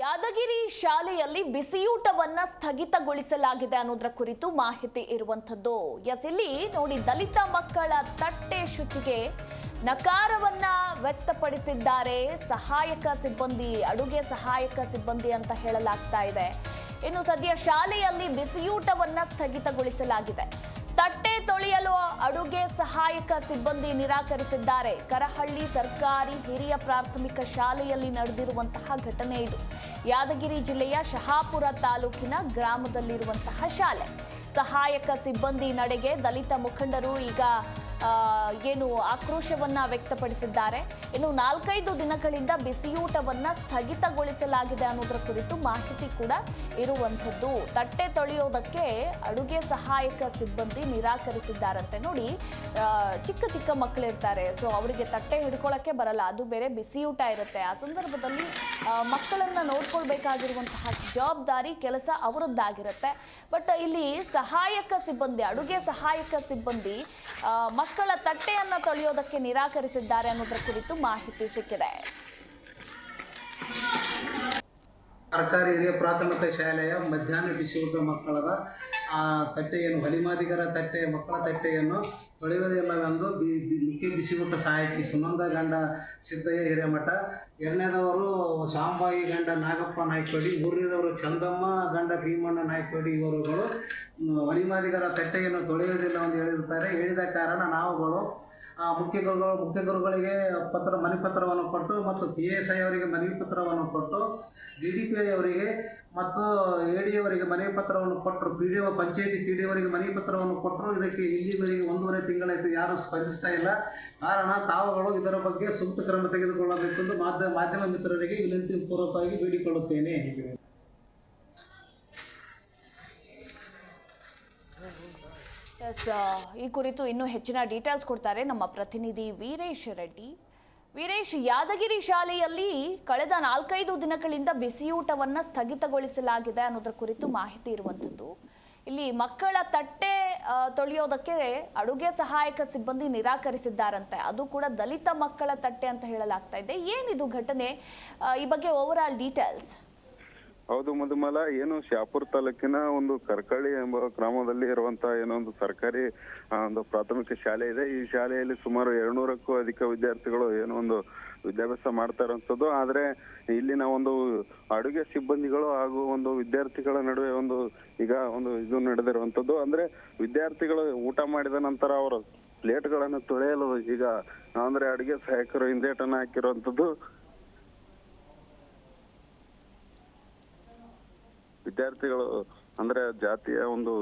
ಯಾದಗಿರಿ ಶಾಲೆಯಲ್ಲಿ ಬಿಸಿಯೂಟವನ್ನ ಸ್ಥಗಿತಗೊಳಿಸಲಾಗಿದೆ ಅನ್ನೋದರ ಕುರಿತು ಮಾಹಿತಿ ಇರುವಂಥದ್ದು. ಎಸ್ ಇಲ್ಲಿ ನೋಡಿ, ದಲಿತ ಮಕ್ಕಳ ತಟ್ಟೆ ಶುಚಿಗೆ ನಕಾರವನ್ನ ವ್ಯಕ್ತಪಡಿಸಿದ್ದಾರೆ. ಸಹಾಯಕ ಸಿಬ್ಬಂದಿ, ಅಡುಗೆ ಸಹಾಯಕ ಸಿಬ್ಬಂದಿ ಅಂತ ಹೇಳಲಾಗ್ತಾ ಇದೆ. ಇನ್ನು ಸದ್ಯ ಶಾಲೆಯಲ್ಲಿ ಬಿಸಿಯೂಟವನ್ನ ಸ್ಥಗಿತಗೊಳಿಸಲಾಗಿದೆ. ಅಡುಗೆ ಸಹಾಯಕ ಸಿಬ್ಬಂದಿ ನಿರಾಕರಿಸಿದ್ದಾರೆ. ಕರಹಳ್ಳಿ ಸರ್ಕಾರಿ ಹಿರಿಯ ಪ್ರಾಥಮಿಕ ಶಾಲೆಯಲ್ಲಿ ನಡೆದಿರುವಂತಹ ಘಟನೆ ಇದು. ಯಾದಗಿರಿ ಜಿಲ್ಲೆಯ ಶಹಾಪುರ ತಾಲೂಕಿನ ಗ್ರಾಮದಲ್ಲಿರುವಂತಹ ಶಾಲೆ. ಸಹಾಯಕ ಸಿಬ್ಬಂದಿ ನಡೆಗೆ ದಲಿತ ಮುಖಂಡರು ಈಗ ಏನು ಆಕ್ರೋಶವನ್ನ ವ್ಯಕ್ತಪಡಿಸಿದ್ದಾರೆ. ಇನ್ನು ನಾಲ್ಕೈದು ದಿನಗಳಿಂದ ಬಿಸಿಯೂಟವನ್ನ ಸ್ಥಗಿತಗೊಳಿಸಲಾಗಿದೆ ಅನ್ನೋದರ ಕುರಿತು ಮಾಹಿತಿ ಕೂಡ ಇರುವಂಥದ್ದು. ತಟ್ಟೆ ತೊಳೆಯೋದಕ್ಕೆ ಅಡುಗೆ ಸಹಾಯಕ ಸಿಬ್ಬಂದಿ ನಿರಾಕರಿಸಿದ್ದಾರಂತೆ. ನೋಡಿ ಚಿಕ್ಕ ಚಿಕ್ಕ ಮಕ್ಕಳಿರ್ತಾರೆ ಸೊ ಅವರಿಗೆ ತಟ್ಟೆ ಹಿಡ್ಕೊಳ್ಳೋಕ್ಕೆ ಬರಲ್ಲ. ಅದು ಬೇರೆ ಬಿಸಿಯೂಟ ಇರುತ್ತೆ. ಆ ಸಂದರ್ಭದಲ್ಲಿ ಮಕ್ಕಳನ್ನು ನೋಡ್ಕೊಳ್ಬೇಕಾಗಿರುವಂತಹ ಜವಾಬ್ದಾರಿ ಕೆಲಸ ಅವರದ್ದಾಗಿರುತ್ತೆ. ಬಟ್ ಇಲ್ಲಿ ಸಹಾಯಕ ಸಿಬ್ಬಂದಿ, ಅಡುಗೆ ಸಹಾಯಕ ಸಿಬ್ಬಂದಿ ಮಕ್ಕಳ ಮಕ್ಕಳ ತಟ್ಟೆಯನ್ನ ತೊಳೆಯೋದಕ್ಕೆ ನಿರಾಕರಿಸಿದ್ದಾರೆ ಅನ್ನೋದ್ರ ಕುರಿತು ಮಾಹಿತಿ ಸಿಕ್ಕಿದೆ. ಸರ್ಕಾರಿ ಹಿರಿಯ ಪ್ರಾಥಮಿಕ ಶಾಲೆಯ ಮಧ್ಯಾಹ್ನ ಬಿಸಿಯೂಟ ಮಕ್ಕಳದ ಆ ತಟ್ಟೆಯನ್ನು, ಹೊಲಿಮಾದಿಗರ ತಟ್ಟೆ, ಮಕ್ಕಳ ತಟ್ಟೆಯನ್ನು ತೊಳೆಯುವುದಿಲ್ಲವೆಂದು ಬಿ ಮುಖ್ಯ ಬಿಸಿಯೂಟ ಸಹಾಯಕಿ ಸುನಂದ ಗಂಡ ಸಿದ್ದಯ್ಯ ಹಿರೇಮಠ. ಎರಡನೇದವರು ಶಾಂಬಾಯಿ ಗಂಡ ನಾಗಪ್ಪ ನಾಯ್ಕೋಡಿ, ಮೂರನೇದವರು ಚಂದಮ್ಮ ಗಂಡ ಭೀಮಣ್ಣ ನಾಯ್ಕೋಡಿ ಇವರುಗಳು ಹೊಲಿಮಾದಿಗರ ತಟ್ಟೆಯನ್ನು ತೊಳೆಯುವುದಿಲ್ಲ ಎಂದು ಹೇಳಿರುತ್ತಾರೆ. ಹೇಳಿದ ಕಾರಣ ನಾವುಗಳು ಮುಖ್ಯ ಗುರುಗಳು, ಮುಖ್ಯ ಗುರುಗಳಿಗೆ ಪತ್ರ ಮನೆ ಪತ್ರವನ್ನು ಕೊಟ್ಟು ಮತ್ತು ಪಿ ಎಸ್ ಐ ಅವರಿಗೆ ಮನವಿ ಪತ್ರವನ್ನು ಕೊಟ್ಟು ಡಿ ಡಿ ಪಿ ಐ ಅವರಿಗೆ ಮತ್ತು ಎ ಡಿ ಅವರಿಗೆ ಮನವಿ ಪತ್ರವನ್ನು ಕೊಟ್ಟರು. ಪಿ ಡಿ ಒ ಪಂಚಾಯತಿ ಪಿ ಡಿ ಅವರಿಗೆ ಮನವಿ ಪತ್ರವನ್ನು ಕೊಟ್ಟರು. ಇದಕ್ಕೆ ಇಲ್ಲಿವರೆಗೆ ಒಂದೂವರೆ ತಿಂಗಳಾಯಿತು. ಯಾರೂ ಸ್ಪಂದಿಸ್ತಾ ಇಲ್ಲ. ಕಾರಣ ತಾವುಗಳು ಇದರ ಬಗ್ಗೆ ಸೂಕ್ತ ಕ್ರಮ ತೆಗೆದುಕೊಳ್ಳಬೇಕೆಂದು ಮಾಧ್ಯಮ ಮಾಧ್ಯಮ ಮಿತ್ರರಿಗೆ ವಿನಂತಿ ಪೂರ್ವಕವಾಗಿ ಬೇಡಿಕೊಳ್ಳುತ್ತೇನೆ. ಎಸ್ ಈ ಕುರಿತು ಇನ್ನೂ ಹೆಚ್ಚಿನ ಡೀಟೇಲ್ಸ್ ಕೊಡ್ತಾರೆ ನಮ್ಮ ಪ್ರತಿನಿಧಿ ವೀರೇಶ್ ರೆಡ್ಡಿ. ವೀರೇಶ್, ಯಾದಗಿರಿ ಶಾಲೆಯಲ್ಲಿ ಕಳೆದ ನಾಲ್ಕೈದು ದಿನಗಳಿಂದ ಬಿಸಿಯೂಟವನ್ನು ಸ್ಥಗಿತಗೊಳಿಸಲಾಗಿದೆ ಅನ್ನೋದರ ಕುರಿತು ಮಾಹಿತಿ ಇರುವಂಥದ್ದು. ಇಲ್ಲಿ ಮಕ್ಕಳ ತಟ್ಟೆ ತೊಳೆಯೋದಕ್ಕೆ ಅಡುಗೆ ಸಹಾಯಕ ಸಿಬ್ಬಂದಿ ನಿರಾಕರಿಸಿದ್ದಾರಂತೆ. ಅದು ಕೂಡ ದಲಿತ ಮಕ್ಕಳ ತಟ್ಟೆ ಅಂತ ಹೇಳಲಾಗ್ತಾ ಇದೆ. ಏನಿದು ಘಟನೆ? ಈ ಬಗ್ಗೆ ಓವರ್ ಆಲ್ ಡೀಟೇಲ್ಸ್ ಹೌದು ಮಧುಮಲ, ಏನು ಶಾಪುರ್ ತಾಲೂಕಿನ ಒಂದು ಕರ್ಕಳಿ ಎಂಬ ಗ್ರಾಮದಲ್ಲಿ ಇರುವಂತಹ ಏನೋ ಒಂದು ಸರ್ಕಾರಿ ಒಂದು ಪ್ರಾಥಮಿಕ ಶಾಲೆ ಇದೆ. ಈ ಶಾಲೆಯಲ್ಲಿ ಸುಮಾರು ಎರಡ್ನೂರಕ್ಕೂ ಅಧಿಕ ವಿದ್ಯಾರ್ಥಿಗಳು ಏನೋ ಒಂದು ವಿದ್ಯಾಭ್ಯಾಸ ಮಾಡ್ತಾ ಇರುವಂತದ್ದು. ಆದ್ರೆ ಇಲ್ಲಿನ ಒಂದು ಅಡುಗೆ ಸಿಬ್ಬಂದಿಗಳು ಹಾಗೂ ಒಂದು ವಿದ್ಯಾರ್ಥಿಗಳ ನಡುವೆ ಒಂದು ಈಗ ಒಂದು ಇದು ನಡೆದಿರುವಂತದ್ದು. ಅಂದ್ರೆ ವಿದ್ಯಾರ್ಥಿಗಳು ಊಟ ಮಾಡಿದ ನಂತರ ಅವರು ಪ್ಲೇಟ್ಗಳನ್ನು ತೊಳೆಯಲು ಈಗ, ಅಂದ್ರೆ ಅಡುಗೆ ಸಹಾಯಕರು ಹಿಂದೇಟನ್ನು ಹಾಕಿರುವಂತದ್ದು. ವಿದ್ಯಾರ್ಥಿಗಳು, ಅಂದ್ರೆ ಜಾತಿಯ ಒಂದು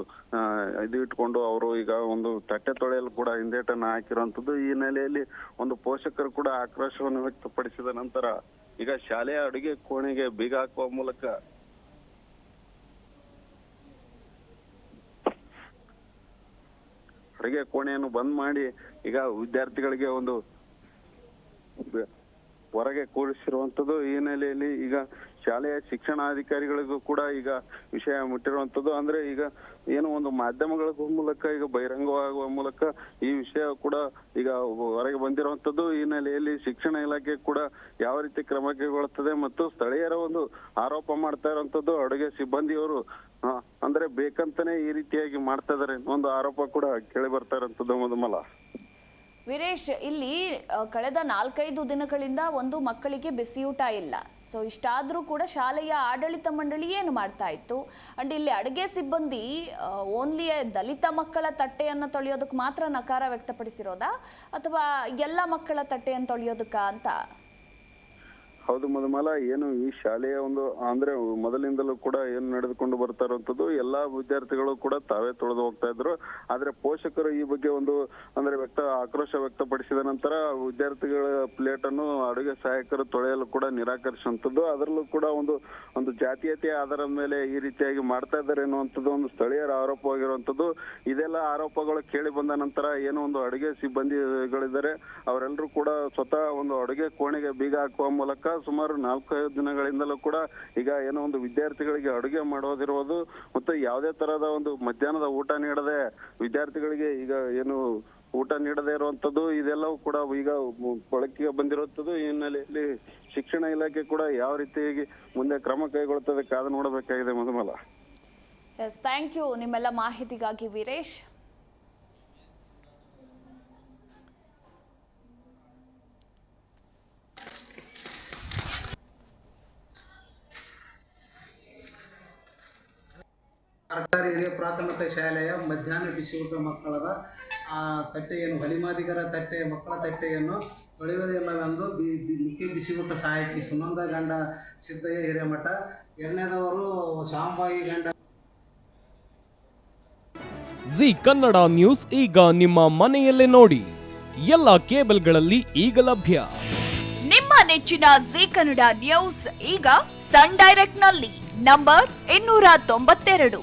ಇದು ಇಟ್ಕೊಂಡು ಅವರು ಈಗ ಒಂದು ತಟ್ಟೆ ತೊಳೆಯಲು ಕೂಡ ಹಿಂದೇಟನ್ನು ಹಾಕಿರುವಂತದ್ದು ಈ ನೆಲೆಯಲ್ಲಿ ಒಂದು ಪೋಷಕರು ಕೂಡ ಆಕ್ರೋಶವನ್ನು ವ್ಯಕ್ತಪಡಿಸಿದ ನಂತರ ಈಗ ಶಾಲೆಯ ಅಡುಗೆ ಕೋಣೆಗೆ ಬೀಗ ಹಾಕುವ ಮೂಲಕ ಅಡುಗೆ ಕೋಣೆಯನ್ನು ಬಂದ್ ಮಾಡಿ ಈಗ ವಿದ್ಯಾರ್ಥಿಗಳಿಗೆ ಒಂದು ಹೊರಗೆ ಕೂರಿಸಿರುವಂತದ್ದು ಈ ನೆಲೆಯಲ್ಲಿ ಈಗ ಶಾಲೆಯ ಶಿಕ್ಷಣಾಧಿಕಾರಿಗಳಿಗೂ ಕೂಡ ಈಗ ವಿಷಯ ಮುಟ್ಟಿರುವಂತದ್ದು ಅಂದ್ರೆ ಈಗ ಏನು ಒಂದು ಮಾಧ್ಯಮಗಳ ಮೂಲಕ, ಈಗ ಬಹಿರಂಗವಾಗುವ ಮೂಲಕ ಈ ವಿಷಯ ಕೂಡ ಈಗ ಹೊರಗೆ ಬಂದಿರುವಂತದ್ದು ಈ ಹಿನ್ನೆಲೆಯಲ್ಲಿ ಶಿಕ್ಷಣ ಇಲಾಖೆ ಕೂಡ ಯಾವ ರೀತಿ ಕ್ರಮ ಕೈಗೊಳ್ಳುತ್ತದೆ ಮತ್ತು ಸ್ಥಳೀಯರ ಒಂದು ಆರೋಪ ಮಾಡ್ತಾ ಇರುವಂತದ್ದು ಅಡುಗೆ ಸಿಬ್ಬಂದಿಯವರು ಅಂದ್ರೆ ಬೇಕಂತಾನೆ ಈ ರೀತಿಯಾಗಿ ಮಾಡ್ತಾ ಇದಾರೆ. ಒಂದು ಆರೋಪ ಕೂಡ ಕೇಳಿ ಬರ್ತಾ ಇರುವಂತದ್ದು ಮಧುಮಲ. ವೀರೇಶ್, ಇಲ್ಲಿ ಕಳೆದ ನಾಲ್ಕೈದು ದಿನಗಳಿಂದ ಒಂದು ಮಕ್ಕಳಿಗೆ ಬಿಸಿಯೂಟ ಇಲ್ಲ. ಸೊ, ಇಷ್ಟಾದರೂ ಕೂಡ ಶಾಲೆಯ ಆಡಳಿತ ಮಂಡಳಿ ಏನು ಮಾಡ್ತಾ ಇತ್ತು? ಅಂಡ್ ಇಲ್ಲಿ ಅಡುಗೆ ಸಿಬ್ಬಂದಿ ಓನ್ಲಿ ದಲಿತ ಮಕ್ಕಳ ತಟ್ಟೆಯನ್ನು ತೊಳೆಯೋದಕ್ಕೆ ಮಾತ್ರ ನಕಾರ ವ್ಯಕ್ತಪಡಿಸಿರೋದಾ? ಅಥವಾ ಎಲ್ಲ ಮಕ್ಕಳ ತಟ್ಟೆಯನ್ನು ತೊಳೆಯೋದಕ್ಕ ಅಂತ? ಹೌದು ಮಧುಮಾಲ, ಏನು ಈ ಶಾಲೆಯ ಒಂದು, ಅಂದ್ರೆ ಮೊದಲಿಂದಲೂ ಕೂಡ ಏನು ನಡೆದುಕೊಂಡು ಬರ್ತಾ ಇರುವಂತದ್ದು ಎಲ್ಲಾ ವಿದ್ಯಾರ್ಥಿಗಳು ಕೂಡ ತಾವೇ ತೊಳೆದು ಹೋಗ್ತಾ ಇದ್ರು. ಆದ್ರೆ ಪೋಷಕರು ಈ ಬಗ್ಗೆ ಒಂದು, ಅಂದ್ರೆ ವ್ಯಕ್ತ, ಆಕ್ರೋಶ ವ್ಯಕ್ತಪಡಿಸಿದ ನಂತರ ವಿದ್ಯಾರ್ಥಿಗಳ ಪ್ಲೇಟ್ ಅನ್ನು ಅಡುಗೆ ಸಹಾಯಕರು ತೊಳೆಯಲು ಕೂಡ ನಿರಾಕರಿಸುವಂತದ್ದು ಅದರಲ್ಲೂ ಕೂಡ ಒಂದು ಒಂದು ಜಾತೀಯತೆಯ ಆಧಾರದ ಮೇಲೆ ಈ ರೀತಿಯಾಗಿ ಮಾಡ್ತಾ ಇದ್ದಾರೆ ಎನ್ನುವಂಥದ್ದು ಒಂದು ಸ್ಥಳೀಯರ ಆರೋಪವಾಗಿರುವಂತದ್ದು ಇದೆಲ್ಲ ಆರೋಪಗಳು ಕೇಳಿ ಬಂದ ನಂತರ ಏನು ಒಂದು ಅಡುಗೆ ಸಿಬ್ಬಂದಿಗಳಿದ್ದಾರೆ. ಅವರೆಲ್ಲರೂ ಕೂಡ ಸ್ವತಃ ಒಂದು ಅಡುಗೆ ಕೋಣೆಗೆ ಬೀಗ ಹಾಕುವ ಮೂಲಕ ಸುಮಾರು ನಾಲ್ಕೈದು ದಿನಗಳಿಂದಲೂ ಕೂಡ ಈಗ ಏನೋ ಒಂದು ವಿದ್ಯಾರ್ಥಿಗಳಿಗೆ ಅಡುಗೆ ಮಾಡೋದಿರುವುದು ಮತ್ತೆ ಯಾವುದೇ ತರಹದ ಒಂದು ಮಧ್ಯಾಹ್ನದ ಊಟ ನೀಡದೆ ವಿದ್ಯಾರ್ಥಿಗಳಿಗೆ ಈಗ ಏನು ಊಟ ನೀಡದೇ ಇರುವಂತದ್ದು, ಇದೆಲ್ಲವೂ ಕೂಡ ಈಗ ಬಳಕೆಗೆ ಬಂದಿರುವಂತದ್ದು. ಈ ಹಿನ್ನೆಲೆಯಲ್ಲಿ ಶಿಕ್ಷಣ ಇಲಾಖೆ ಕೂಡ ಯಾವ ರೀತಿಯಾಗಿ ಮುಂದೆ ಕ್ರಮ ಕೈಗೊಳ್ಳುತ್ತದೆ ಕಾದು ನೋಡಬೇಕಾಗಿದೆ ಮಧುಮಲ. ಎಸ್ ಥ್ಯಾಂಕ್ ಯು ನಿಮ್ಮೆಲ್ಲ ಮಾಹಿತಿಗಾಗಿ ವೀರೇಶ್. ಸರ್ಕಾರಿ ಹಿರಿಯ ಪ್ರಾಥಮಿಕ ಶಾಲೆಯ ಮಧ್ಯಾಹ್ನ ಬಿಸಿಯೂಟ ಮಕ್ಕಳದ ಆ ತಟ್ಟೆಯನ್ನು ಹೊಲಿಮಾದಿಗರ ತಟ್ಟೆ ಮಕ್ಕಳ ತಟ್ಟೆಯನ್ನು ತೊಳೆಯುವುದಿಲ್ಲವೆಂದು ಬಿ ಮುಖ್ಯ ಬಿಸಿಯೂಟ ಸಹಾಯಕಿ ಸುನಂದ ಗಂಡ ಸಿದ್ದಯ್ಯ ಹಿರೇಮಠ. ಎರಡನೇದವರು ಶಾಂಬಾಯಿ ಗಂಡ. ಜಿ ಕನ್ನಡ ನ್ಯೂಸ್ ಈಗ ನಿಮ್ಮ ಮನೆಯಲ್ಲೇ ನೋಡಿ. ಎಲ್ಲ ಕೇಬಲ್ಗಳಲ್ಲಿ ಈಗ ಲಭ್ಯ. ನಿಮ್ಮ ನೆಚ್ಚಿನ ಜಿ ಕನ್ನಡ ನ್ಯೂಸ್ ಈಗ ಸನ್ ಡೈರೆಕ್ಟ್ನಲ್ಲಿ ನಂಬರ್ ಇನ್ನೂರ ತೊಂಬತ್ತೆರಡು.